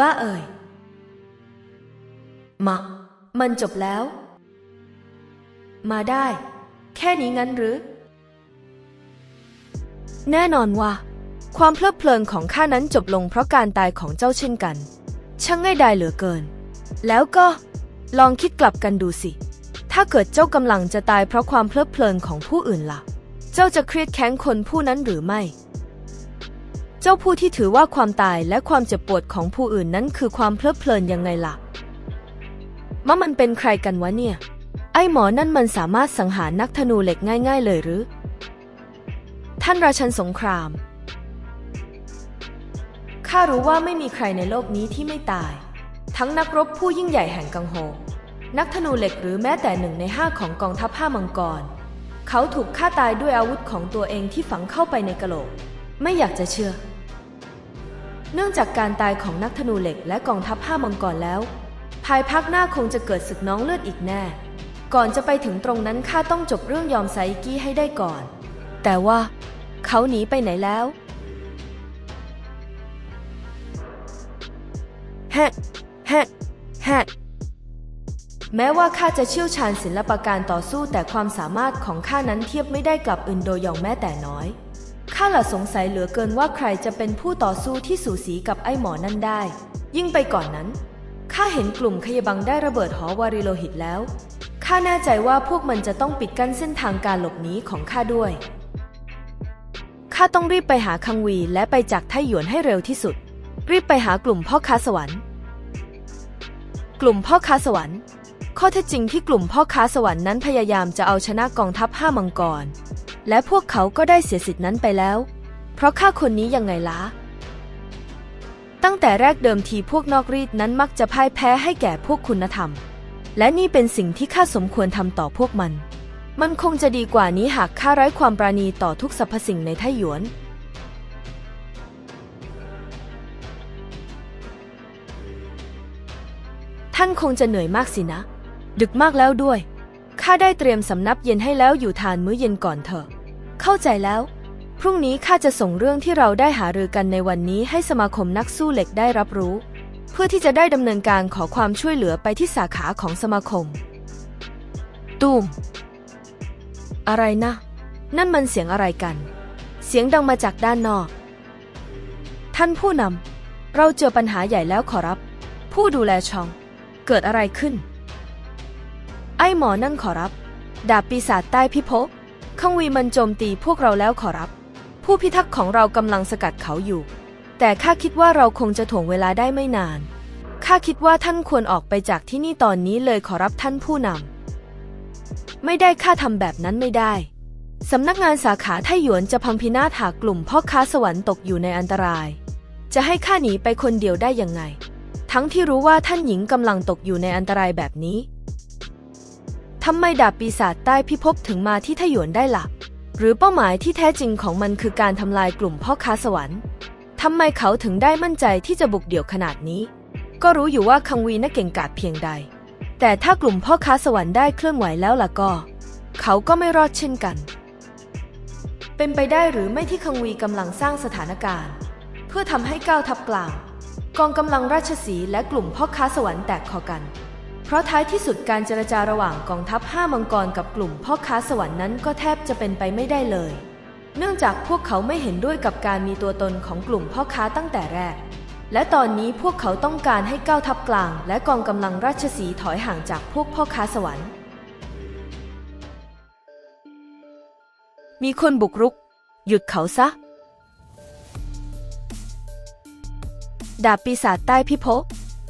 บ้าเอ่ยมามันจบแล้ว มาได้ แค่นี้งั้นหรือ แน่นอนว่า ความเพลิดเพลินของข้านั้นจบลงเพราะการตายของเจ้าเช่นกัน ช่างง่ายดายเหลือเกิน แล้วก็ลองคิดกลับกันดูสิ ถ้าเกิดเจ้ากำลังจะตายเพราะความเพลิดเพลินของผู้อื่นล่ะ เจ้าจะเครียดแค้นคนผู้นั้นหรือไม่ จ้าผู้ที่ถือว่าความตายและความเจ็บปวดของผู้อื่นนั้นคือความเพลิดเพลินยังไงล่ะมะมันเป็นใครกันวะเนี่ย ไอหมอนั่นมันสามารถสังหารนักธนูเหล็กง่าย ๆ เลยหรือ ท่านราชันสงคราม ข้ารู้ว่าไม่มีใครในโลกนี้ที่ไม่ตาย ทั้งนักรบผู้ยิ่งใหญ่แห่งกังโฮ นักธนูเหล็กหรือแม้แต่หนึ่งในห้าของกองทัพห้ามังกร เขาถูกฆ่าตายด้วยอาวุธของตัวเองที่ฝังเข้าไปในกะโหลก ไม่อยากจะเชื่อ เนื่องจากการตายของนักธนูเหล็กและกองทัพห้ามังกรแล้ว ภายภาคหน้าคงจะเกิดศึกน้องเลือดอีกแน่ ก่อนจะไปถึงตรงนั้นข้าต้องจบเรื่องยอมไซกี้ให้ได้ก่อน แต่ว่าเขาหนีไปไหนแล้วแฮะแฮะแฮะแม้ว่าข้าจะเชี่ยวชาญศิลปการต่อสู้แต่ความสามารถของข้านั้นเทียบไม่ได้กับอึนโดยองแม้แต่น้อย ข้าละสงสัยเหลือเกินว่าใครจะเป็นผู้ต่อสู้ที่สูสีกับไอ้หมอนั่นได้ ยิ่งไปก่อนนั้นข้าเห็นกลุ่มขยบังได้ระเบิดหอวาริโลหิตแล้วข้าแน่ใจว่าพวกมันจะต้องปิดกั้นเส้นทางการหลบหนีของข้าด้วยข้าต้องรีบไปหาคังวีและไปจากไทหยวนให้เร็วที่สุด รีบไปหากลุ่มพ่อค้าสวรรค์ กลุ่มพ่อค้าสวรรค์ ข้อเท็จจริงที่กลุ่มพ่อค้าสวรรค์นั้นพยายามจะเอาชนะกองทัพห้ามังกร และพวกเขาก็ได้เสียสิทธินั้นไปแล้ว เพราะข้าคนนี้ยังไงล่ะ ตั้งแต่แรกเดิมทีพวกนอกรีดนั้นมักจะพ่ายแพ้ให้แก่พวกคุณธรรม และนี่เป็นสิ่งที่ข้าสมควรทำต่อพวกมัน มันคงจะดีกว่านี้หากข้าไร้ความปราณีต่อทุกสรรพสิ่งในไทหยวนท่านคงจะเหนื่อยมากสินะ ดึกมากแล้วด้วย ข้าได้เตรียมสำนับเย็นให้แล้วอยู่ทานมื้อเย็นก่อนเถอะ เข้าใจแล้ว พรุ่งนี้ข้าจะส่งเรื่องที่เราได้หารือกันในวันนี้ให้สมาคมนักสู้เหล็กได้รับรู้ เพื่อที่จะได้ดำเนินการขอความช่วยเหลือไปที่สาขาของสมาคม ตูม อะไรนะ นั่นมันเสียงอะไรกัน เสียงดังมาจากด้านนอก ท่านผู้นำเราเจอปัญหาใหญ่แล้วขอรับ ผู้ดูแลช่อง เกิดอะไรขึ้น ไอ้หมอนั่นขอรับ ดาบปีศาจใต้พิภพ คังวีมันโจมตีพวกเราแล้วขอรับ ผู้พิทักษ์ของเรากำลังสกัดเขาอยู่ แต่ข้าคิดว่าเราคงจะถ่วงเวลาได้ไม่นานข้าคิดว่าท่านควรออกไปจากที่นี่ตอนนี้เลยขอรับท่านผู้นำไม่ได้ข้าทำแบบนั้นไม่ได้สำนักงานสาขาไทหยวนจะพังพินาศหากกลุ่มพ่อค้าสวรรค์ตกอยู่ในอันตราย จะให้ข้าหนีไปคนเดียวได้ยังไง ทั้งที่รู้ว่าท่านหญิงกำลังตกอยู่ในอันตรายแบบนี้ ทำไมดาบปีศาจใต้พิภพถึงมาที่ไทหยวนได้ละ่ะ หรือเป้าหมายที่แท้จริงของมันคือการทำลายกลุ่มพ่อค้าสวรรค์ทำไมเขาถึงได้มั่นใจที่จะบุกเดี่ยวขนาดนี้ ก็รู้อยู่ว่าคังวีน่าเก่งกาจเพียงใด แต่ถ้ากลุ่มพ่อค้าสวรรค์ได้เคลื่อนไหวแล้วล่ะก็ เขาก็ไม่รอดเช่นกัน เป็นไปได้หรือไม่ที่คังวีกำลังสร้างสถานการณ์ เพื่อทำให้ก้าวทัพกลางกองกำลังราชสีและกลุ่มพ่อค้าสวรรค์แตกคอกัน เพราะท้ายที่สุดการเจรจาระหว่างกองทัพห้ามังกรกับกลุ่มพ่อค้าสวรรค์นั้นก็แทบจะเป็นไปไม่ได้เลย เนื่องจากพวกเขาไม่เห็นด้วยกับการมีตัวตนของกลุ่มพ่อค้าตั้งแต่แรก และตอนนี้พวกเขาต้องการให้ก้าวทัพกลาง และกองกำลังราชสีห์ถอยห่างจากพวกพ่อค้าสวรรค์ มีคนบุกรุก หยุดเขาซะ ดาบปีศาจใต้พิภพ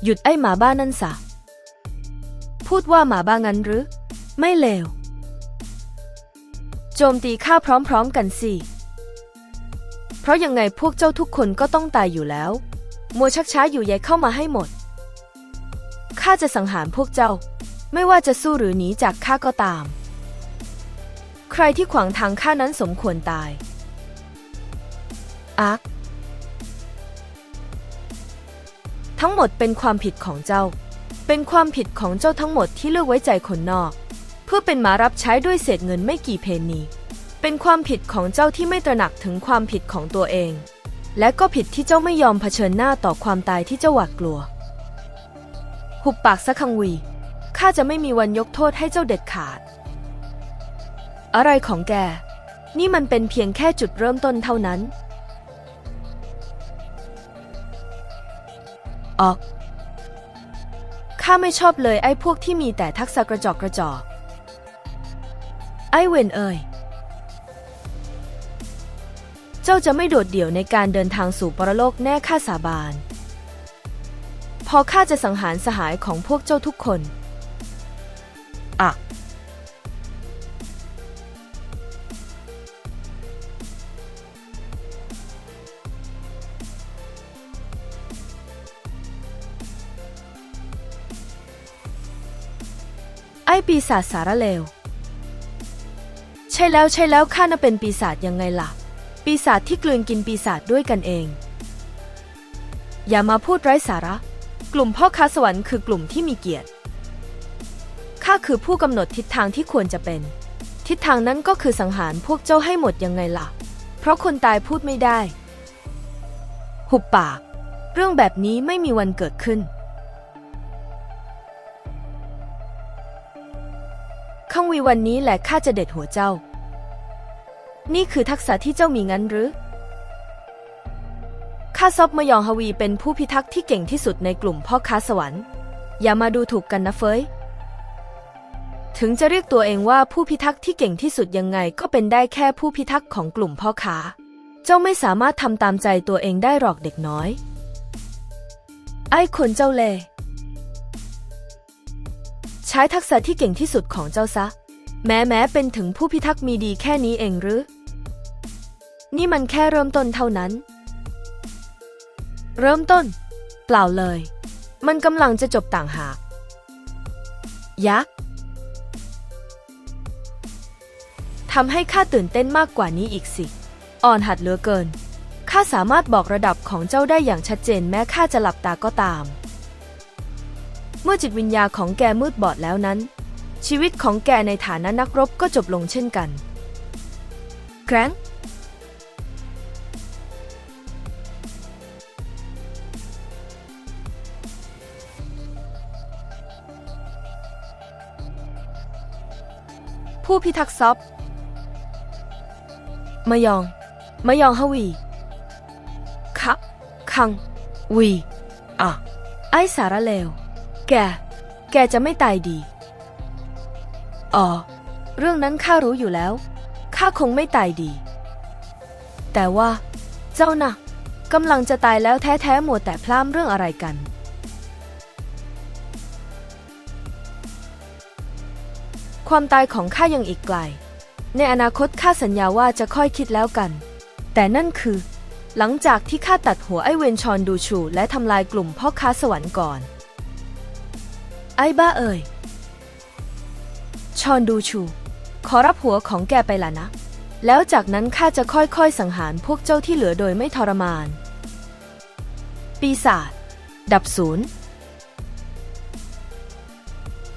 หยุดไอ้หมาบ้านั่นซะ พูดว่าหมาบ้างั้นหรือ ไม่เลว โจมตีข้าพร้อมๆกันสิ เพราะยังไงพวกเจ้าทุกคนก็ต้องตายอยู่แล้ว มัวชักช้าอยู่ใยเข้ามาให้หมด ข้าจะสังหารพวกเจ้า ไม่ว่าจะสู้หรือหนีจากข้าก็ตาม ใครที่ขวางทางข้านั้นสมควรตายอาร์ทั้งหมดเป็นความผิดของเจ้า เป็นความผิดของเจ้าทั้งหมดที่เลือกไว้ใจคนนอก เพื่อเป็นหมารับใช้ด้วยเศษเงินไม่กี่เพนนีเป็นความผิดของเจ้าที่ไม่ตระหนักถึงความผิดของตัวเอง และก็ผิดที่เจ้าไม่ยอมเผชิญหน้าต่อความตายที่เจ้าหวาดกลัว หุบปากซะคังวีข้าจะไม่มีวันยกโทษให้เจ้าเด็ดขาด อะไรของแก นี่มันเป็นเพียงแค่จุดเริ่มต้นเท่านั้น ออก ข้าไม่ชอบเลยไอ้พวกที่มีแต่ทักษะกระจอกกระจอก ไอ้เวนเอ่ย เจ้าจะไม่โดดเดี่ยวในการเดินทางสู่ปรโลกแน่ข้าสาบาน พอข้าจะสังหารสหายของพวกเจ้าทุกคน ปีศาจสารเลว ใช่แล้วใช่แล้วข้าน่ะเป็นปีศาจยังไงล่ะ ปีศาจที่กลืนกินปีศาจด้วยกันเอง อย่ามาพูดไร้สาระ กลุ่มพ่อค้าสวรรค์คือกลุ่มที่มีเกียรติข้าคือผู้กำหนดทิศทางที่ควรจะเป็น ทิศทางนั้นก็คือสังหารพวกเจ้าให้หมดยังไงล่ะ เพราะคนตายพูดไม่ได้ หุบปาก เรื่องแบบนี้ไม่มีวันเกิดขึ้น ข้างวีวันนี้แหละข้าจะเด็ดหัวเจ้า นี่คือทักษะที่เจ้ามีงั้นหรือข้าซอบมยองฮวีเป็นผู้พิทักษ์ที่เก่งที่สุดในกลุ่มพ่อค้าสวรรค์ อย่ามาดูถูกกันนะเฟยถึงจะเรียกตัวเองว่าผู้พิทักษ์ที่เก่งที่สุดยังไงก็เป็นได้แค่ผู้พิทักษ์ของกลุ่มพ่อค้า เจ้าไม่สามารถทำตามใจตัวเองได้หรอกเด็กน้อย ไอ้คนเจ้าเล่ ใช้ทักษะที่เก่งที่สุดของเจ้าซะ แม้แม้เป็นถึงผู้พิทักษ์มีดีแค่นี้เองหรือ นี่มันแค่เริ่มต้นเท่านั้น เริ่มต้น เปล่าเลย มันกำลังจะจบต่างหาก ยักษ์ทำให้ข้าตื่นเต้นมากกว่านี้อีกสิ อ่อนหัดเหลือเกิน ข้าสามารถบอกระดับของเจ้าได้อย่างชัดเจนแม้ข้าจะหลับตาก็ตาม เมื่อจิตวิญญาของแกมืดบอดแล้วนั้น ชีวิตของแกในฐานะนักรบก็จบลงเช่นกันแกรงผู้พิทักษ์ซอบมายองมายองฮวี คะ คัง วี อะ ไอสาระเลว แก แกจะไม่ตายดี อ๋อ เรื่องนั้นข้ารู้อยู่แล้ว ข้าคงไม่ตายดี แต่ว่า เจ้านะ่ะกำลังจะตายแล้วแท้ๆหมดแต่พล่ามเรื่องอะไรกัน ความตายของข้ายังอีกไกล ในอนาคตข้าสัญญาว่าจะค่อยคิดแล้วกัน แต่นั่นคือ หลังจากที่ข้าตัดหัวไอเวนชอนดูชู และทำลายกลุ่มพ่อค้าสวรรค์ก่อน ไอ้บ้าเอ่ย ชอนดูชู ขอรับหัวของแกไปละนะ แล้วจากนั้นข้าจะค่อยๆสังหารพวกเจ้าที่เหลือโดยไม่ทรมาน ปีศาจดับศูนย์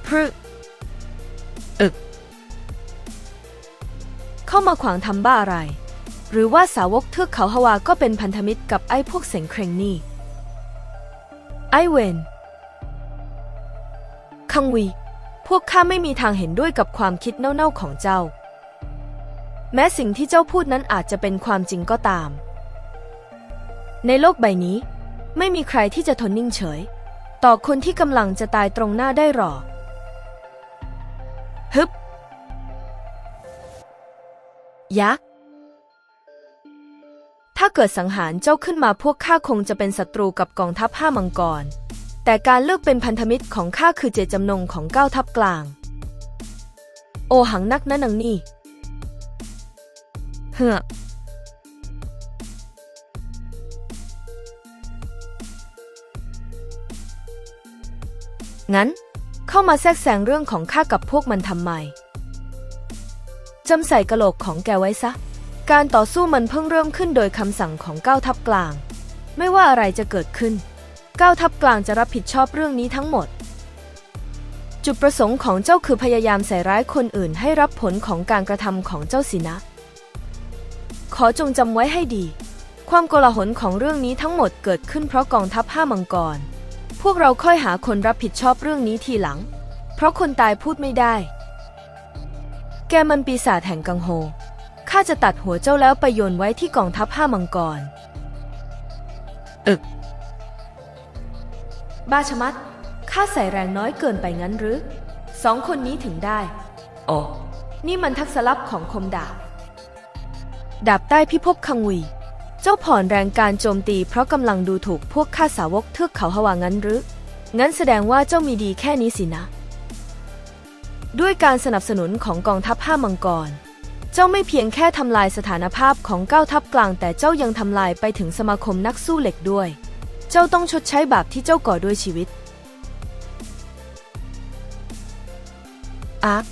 พรึอึก เข้ามาขวางทำบ้าอะไร หรือว่าสาวกเทือกเขาฮาวาก็เป็นพันธมิตรกับไอ้พวกเสงเครงนี่ ไอเวน คังวี พวกข้าไม่มีทางเห็นด้วยกับความคิดเน่าๆของเจ้า แม้สิ่งที่เจ้าพูดนั้นอาจจะเป็นความจริงก็ตาม ในโลกใบนี้ ไม่มีใครที่จะทนนิ่งเฉย ต่อคนที่กำลังจะตายตรงหน้าได้หรอกฮึบ ยักษ์ ถ้าเกิดสังหารเจ้าขึ้นมาพวกข้าคงจะเป็นศัตรูกับกองทัพห้ามังกร แต่การเลือกเป็นพันธมิตรของข้าคือเจตจำนงของเก้าทัพกลาง โอหังนักนะนังนี่เฮ้องั้น เข้ามาแทรกแซงเรื่องของข้ากับพวกมันทำไมจำใส่กะโหลกของแกไว้ซะ การต่อสู้มันเพิ่งเริ่มขึ้นโดยคำสั่งของเก้าทัพกลาง ไม่ว่าอะไรจะเกิดขึ้น ก้าทัพกลางจะรับผิดชอบเรื่องนี้ทั้งหมด จุดประสงค์ของเจ้าคือพยายามใส่ร้ายคนอื่นให้รับผลของการกระทำของเจ้าสินะ ขอจงจำไว้ให้ดี ความโกลาหลของเรื่องนี้ทั้งหมดเกิดขึ้นเพราะกองทัพห้ามังกร พวกเราค่อยหาคนรับผิดชอบเรื่องนี้ทีหลัง เพราะคนตายพูดไม่ได้ แกมันปีศาจแห่งกังโฮข้าจะตัดหัวเจ้าแล้วไปโยนไว้ที่กองทัพห้ามังกร อึก บ้าชะมัด ข้าใส่แรงน้อยเกินไปงั้นหรือ สองคนนี้ถึงได้ อ๋อ นี่มันทักษะลับของคมดาบ ดาบใต้พิภพคังวี เจ้าผ่อนแรงการโจมตีเพราะกำลังดูถูกพวกข้าสาวกเทือกเขาฮวางั้นหรือ งั้นแสดงว่าเจ้ามีดีแค่นี้สินะ ด้วยการสนับสนุนของกองทัพห้ามังกร เจ้าไม่เพียงแค่ทำลายสถานภาพของเก้าทัพกลาง แต่เจ้ายังทำลายไปถึงสมาคมนักสู้เหล็กด้วย เจ้าต้องชดใช้บาปที่เจ้าก่อด้วยชีวิต อาร์ค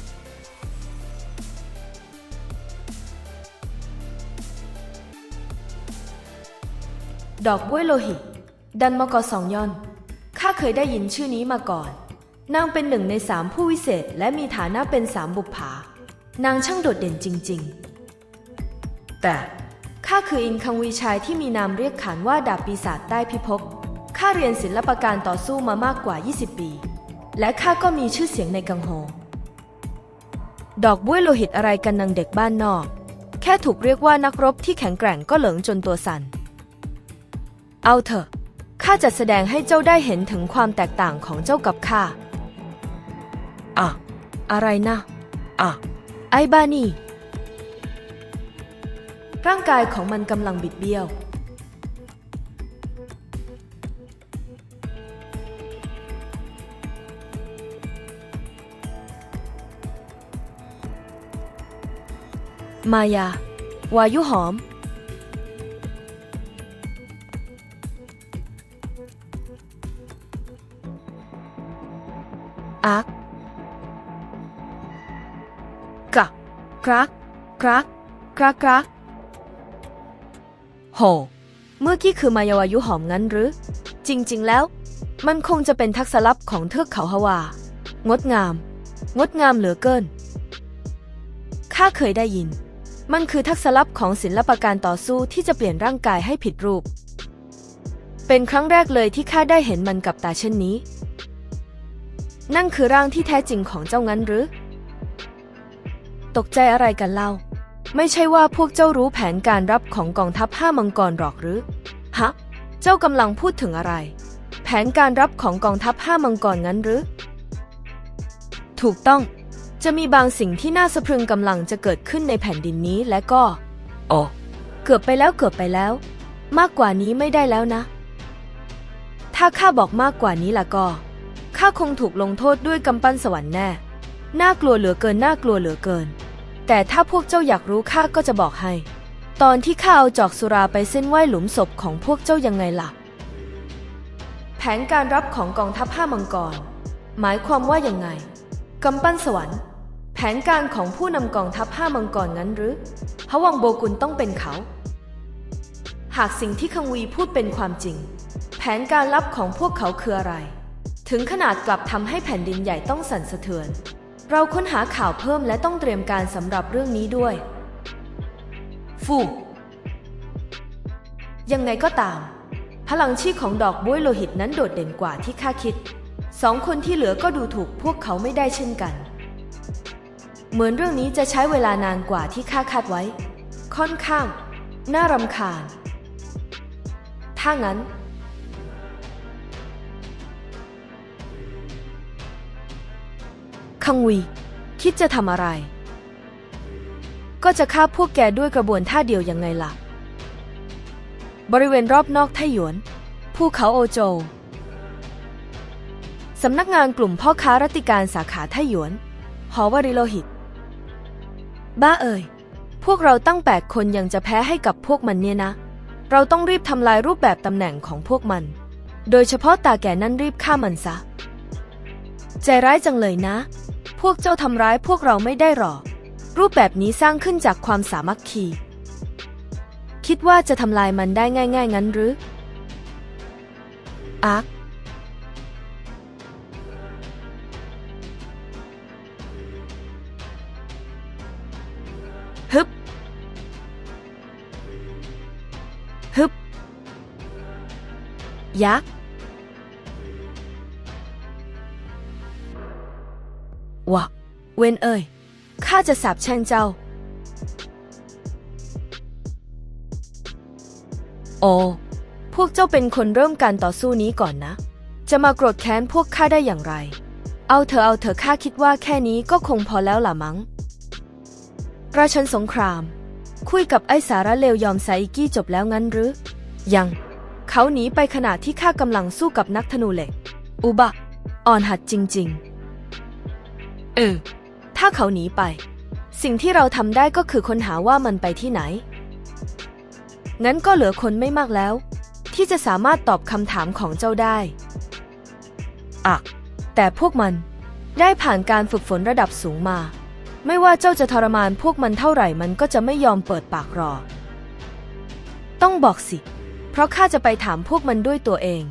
ดอกบ้วยโลหิต ดันมกอสองย่อน ข้าเคยได้ยินชื่อนี้มาก่อน นางเป็นหนึ่งในสามผู้วิเศษ และมีฐานะเป็นสามบุปผา นางช่างโดดเด่นจริง ๆ แต่าคืออินคังวีชายที่มีนามเรียกขานว่าดาบปีศาจใต้พิภพข้าเรียนศิลปการต่อสู้มามากกว่า 20 ปี และข้าก็มีชื่อเสียงในกังโฮ ดอกบ้วยโลหิตอะไรกันนางเด็กบ้านนอก แค่ถูกเรียกว่านักรบที่แข็งแกร่งก็เหลิงจนตัวสั่น เอาเถอะ ข้าจะแสดงให้เจ้าได้เห็นถึงความแตกต่างของเจ้ากับข้า อะ อะไรนะ อะ ไอ้บ้านี่ ร่างกายของมันกำลังบิดเบี้ยว มายา วายุหอมอาร์คกะกรักกรักกรักกรัก โห เมื่อกี้คือมายาวายุหอมงั้นหรือ จริงๆแล้ว มันคงจะเป็นทักษะลับของเทือกเขาฮาวา งดงาม งดงามเหลือเกิน ข้าเคยได้ยิน มันคือทักษะลับของศิลปการต่อสู้ที่จะเปลี่ยนร่างกายให้ผิดรูป เป็นครั้งแรกเลยที่ข้าได้เห็นมันกับตาเช่นนี้ นั่นคือร่างที่แท้จริงของเจ้างั้นหรือ ตกใจอะไรกันเล่า ไม่ใช่ว่าพวกเจ้ารู้แผนการรับของกองทัพห้ามังกรหรอกหรือ ฮะ เจ้ากำลังพูดถึงอะไร แผนการรับของกองทัพห้ามังกรงั้นหรือ ถูกต้อง จะมีบางสิ่งที่น่าสะพรึงกำลังจะเกิดขึ้นในแผ่นดินนี้และก็ อ๋อ เกือบไปแล้วเกือบไปแล้ว มากกว่านี้ไม่ได้แล้วนะ ถ้าข้าบอกมากกว่านี้ล่ะก็ ข้าคงถูกลงโทษด้วยกำปั้นสวรรค์แน่ น่ากลัวเหลือเกินน่ากลัวเหลือเกิน แต่ถ้าพวกเจ้าอยากรู้ข้าก็จะบอกให้ ตอนที่ข้าเอาจอกสุราไปเส้นไหว้หลุมศพของพวกเจ้ายังไงล่ะ แผนการรับของกองทัพห้ามังกร หมายความว่ายังไงกำปั้นสวรรค์ แผนการของผู้นำกองทัพห้ามังกรงั้นหรือพระวังโบกุลต้องเป็นเขา หากสิ่งที่คังวีพูดเป็นความจริง แผนการลับของพวกเขาคืออะไร ถึงขนาดกลับทำให้แผ่นดินใหญ่ต้องสั่นสะเทือน เราค้นหาข่าวเพิ่มและต้องเตรียมการสำหรับเรื่องนี้ด้วย ฟูยังไงก็ตาม พลังชีพของดอกบ้วยโลหิตนั้นโดดเด่นกว่าที่ข้าคิด สองคนที่เหลือก็ดูถูกพวกเขาไม่ได้เช่นกัน เหมือนเรื่องนี้จะใช้เวลานานกว่าที่ข้าคาดไว้ ค่อนข้าง น่ารำคาญ ถ้างั้น คังวี คิดจะทำอะไร ก็จะฆ่าพวกแกด้วยกระบวนท่าเดียวยังไงล่ะ บริเวณรอบนอกไทหยวน ภูเขาโอโจวสำนักงานกลุ่มพ่อค้ารัติการสาขาไทหยวน หอวริโลหิต บ้าเอ่ย พวกเราตั้งแปดคนยังจะแพ้ให้กับพวกมันเนี่ยนะ เราต้องรีบทำลายรูปแบบตำแหน่งของพวกมัน โดยเฉพาะตาแก่นั่นรีบฆ่ามันซะ ใจร้ายจังเลยนะ พวกเจ้าทำร้ายพวกเราไม่ได้หรอก รูปแบบนี้สร้างขึ้นจากความสามัคคี คิดว่าจะทำลายมันได้ง่าย ๆ งั้นหรือ อาร์คฮึบ ฮึบ ยักษ์ วะ เวนเอ่ยข้าจะสาบแช่งเจ้า โอ พวกเจ้าเป็นคนเริ่มการต่อสู้นี้ก่อนนะ จะมาโกรธแค้นพวกข้าได้อย่างไร เอาเถอเอาเถอข้าคิดว่าแค่นี้ก็คงพอแล้วล่ะมั้ง ราชันสงคราม คุยกับไอ้สาระเลวยอมไซกี้จบแล้วงั้นหรือ ยัง เขาหนีไปขณะที่ข้ากำลังสู้กับนักธนูเหล็ก อุบะ อ่อนหัดจริง ๆ เออ ถ้าเขาหนีไป สิ่งที่เราทำได้ก็คือค้นหาว่ามันไปที่ไหน งั้นก็เหลือคนไม่มากแล้ว ที่จะสามารถตอบคำถามของเจ้าได้ อะ แต่พวกมันได้ผ่านการฝึกฝนระดับสูงมา ไม่ว่าเจ้าจะทรมานพวกมันเท่าไหร่มันก็จะไม่ยอมเปิดปากรอ ต้องบอกสิ เพราะข้าจะไปถามพวกมันด้วยตัวเอง